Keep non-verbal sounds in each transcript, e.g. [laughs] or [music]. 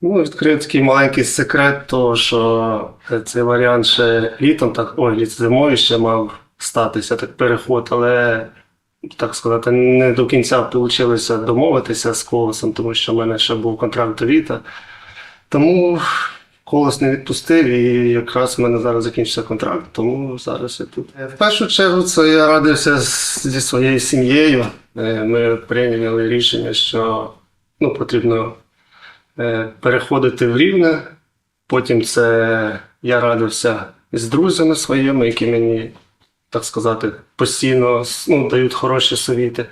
Ну, відкрив такий маленький секрет, того, що цей варіант ще літом, так, ой, літ зимою ще мав статися так переход, але так сказати, не до кінця вийшло домовитися з колесом, тому що в мене ще був контракт до літа. Тому колос не відпустив, і якраз в мене зараз закінчився контракт, тому зараз я тут. Е, В першу чергу це я радився зі своєю сім'єю. Е, Ми прийняли рішення, що ну, потрібно е, переходити в рівне. Потім це я радився з друзями своїми, які мені, так сказати, постійно ну, дають хороші совіти.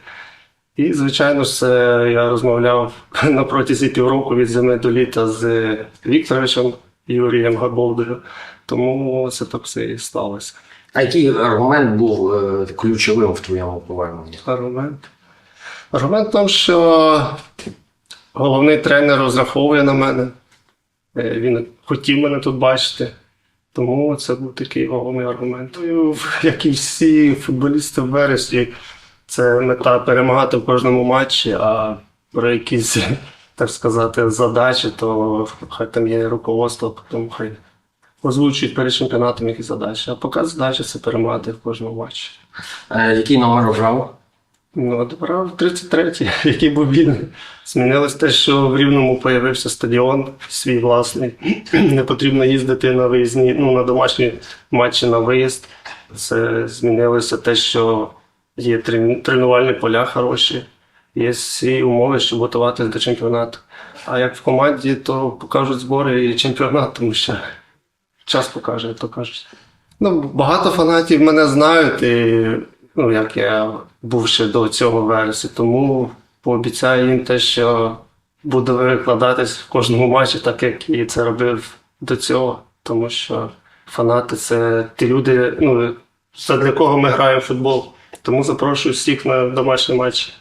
І, звичайно ж, це я розмовляв [laughs] на протязі півроку від зими до літа з Вікторовичем Юрієм Габовдою. Тому це так все і сталося. А який аргумент був е, ключовим в твоєму поверненні? Аргумент. Аргумент в тому, що головний тренер розраховує на мене. Е, Він хотів мене тут бачити. Тому це був такий головний аргумент. Ну, Як і всі футболісти в вересні, це мета перемагати в кожному матчі, а про якісь, так сказати, задачі, то хай там є руководство, тому хай озвучують перед чемпіонатом якісь задачі. А поки задача це перемагати в кожному матчі. Е, який номер обрав? Ну, добрав 33-й, який був вільний. Змінилось те, що в Рівному появився стадіон свій власний. [clears throat] Не потрібно їздити на виїзні, ну, на домашні матчі на виїзд. Це змінилося те, що є тренувальні поля хороші, є всі умови, щоб готуватися до чемпіонату. А як в команді, то покажуть збори і чемпіонат, тому що час покаже, то кажуть. Ну, багато фанатів мене знають, і ну, як я був ще до цього вересня, тому пообіцяю їм те, що буду викладатись в кожному матчі, так як і це робив до цього. Тому що фанати це ті люди, ну, задля кого ми граємо в футбол. Тому запрошую всіх на домашні матчі.